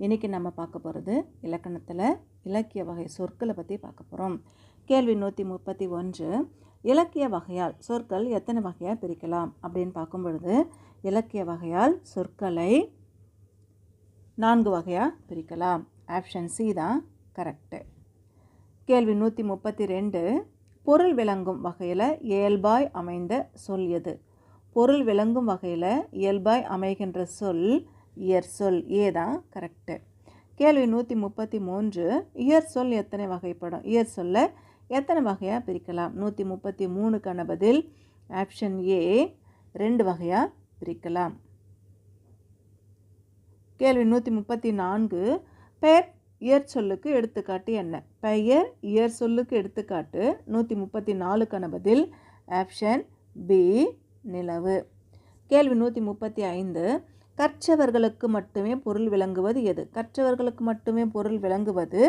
இன்றைக்கி நம்ம பார்க்க போகிறது இலக்கணத்தில் இலக்கிய வகை சொற்களை பற்றி பார்க்க போகிறோம் கேள்வி நூற்றி முப்பத்தி ஒன்று இலக்கிய வகையால் சொற்கள் எத்தனை வகையாக பிரிக்கலாம் அப்படின்னு பார்க்கும் பொழுது இலக்கிய வகையால் சொற்களை நான்கு வகையாக பிரிக்கலாம். ஆப்ஷன் சி தான் கரெக்டு கேள்வி நூற்றி முப்பத்தி ரெண்டு பொருள் விளங்கும் வகையில் இயல்பாய் அமைந்த சொல் எது? பொருள் விளங்கும் வகையில் இயல்பாய் அமைகின்ற சொல் இயற் சொல் ஏ தான் கரெக்டு கேள்வி நூற்றி முப்பத்தி மூன்று இயற் சொல் எத்தனை வகைப்படும்? இயற் சொல்ல எத்தனை வகையாக பிரிக்கலாம்? நூற்றி முப்பத்தி மூணுக்கான பதில் ஆப்ஷன் ஏ ரெண்டு வகையாக பிரிக்கலாம். கேள்வி நூற்றி முப்பத்தி நான்கு பெயர் இயற் சொல்லுக்கு எடுத்துக்காட்டு என்ன? பெயர் இயற் சொல்லுக்கு எடுத்துக்காட்டு நூற்றி முப்பத்தி நாலுக்கான பதில் ஆப்ஷன் பி நிலவு. கேள்வி நூற்றி முப்பத்தி ஐந்து கற்றவர்களுக்கு மட்டுமே பொருள் விளங்குவது எது? கற்றவர்களுக்கு மட்டுமே பொருள் விளங்குவது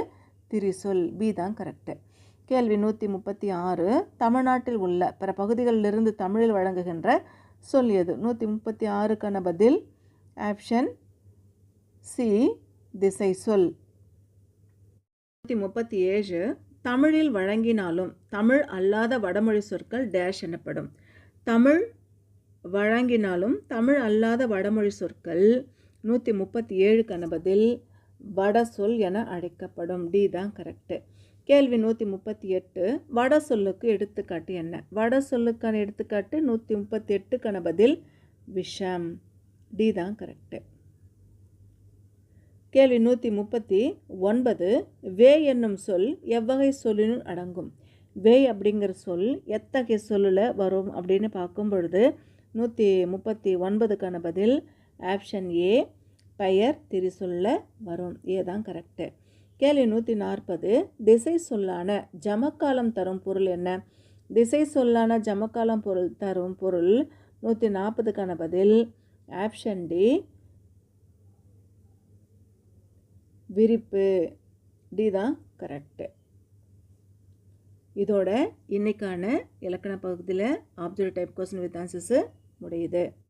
திரிசொல். பி தான் கரெக்டு கேள்வி நூற்றி முப்பத்தி ஆறு. தமிழ்நாட்டில் உள்ள பிற பகுதிகளிலிருந்து தமிழில் வழங்குகின்ற சொல் எது? நூற்றி முப்பத்தி ஆறுக்கான பதில் ஆப்ஷன் சி திசை சொல். நூற்றி முப்பத்தி ஏழு. தமிழில் வழங்கினாலும் தமிழ் அல்லாத வடமொழி சொற்கள் டேஷ் எனப்படும். தமிழ் வழங்கினாலும் தமிழ் அல்லாத வடமொழி சொற்கள் நூற்றி முப்பத்தி ஏழுக்கான பதில் வட சொல் என அழைக்கப்படும். டி தான் கரெக்டு கேள்வி நூற்றி முப்பத்தி எட்டு வட சொல்லுக்கு எடுத்துக்காட்டு என்ன? வட சொல்லுக்கான எடுத்துக்காட்டு நூற்றி முப்பத்தி எட்டுக்கான பதில் விஷம். டி தான் கரெக்டு கேள்வி நூற்றி முப்பத்தி ஒன்பது வே என்னும் சொல் எவ்வகை சொல்லினும் அடங்கும். வே அப்படிங்கிற சொல் எத்தகைய சொல்லில் வரும் அப்படின்னு பார்க்கும் பொழுது நூற்றி முப்பத்தி ஒன்பதுக்கான பதில் ஆப்ஷன் ஏ பெயர் திரிசொல்ல வரும். ஏ தான் கரெக்டு கேள்வி நூற்றி நாற்பது திசை சொல்லான ஜமக்காலம் தரும் பொருள் என்ன? திசை சொல்லான ஜமக்காலம் பொருள் தரும் பொருள் நூற்றி நாற்பதுக்கான பதில் ஆப்ஷன் டி விரிப்பு. டி தான் கரெக்டு இதோட இன்றைக்கான இலக்கண பகுதியில் object type question with answers உடையது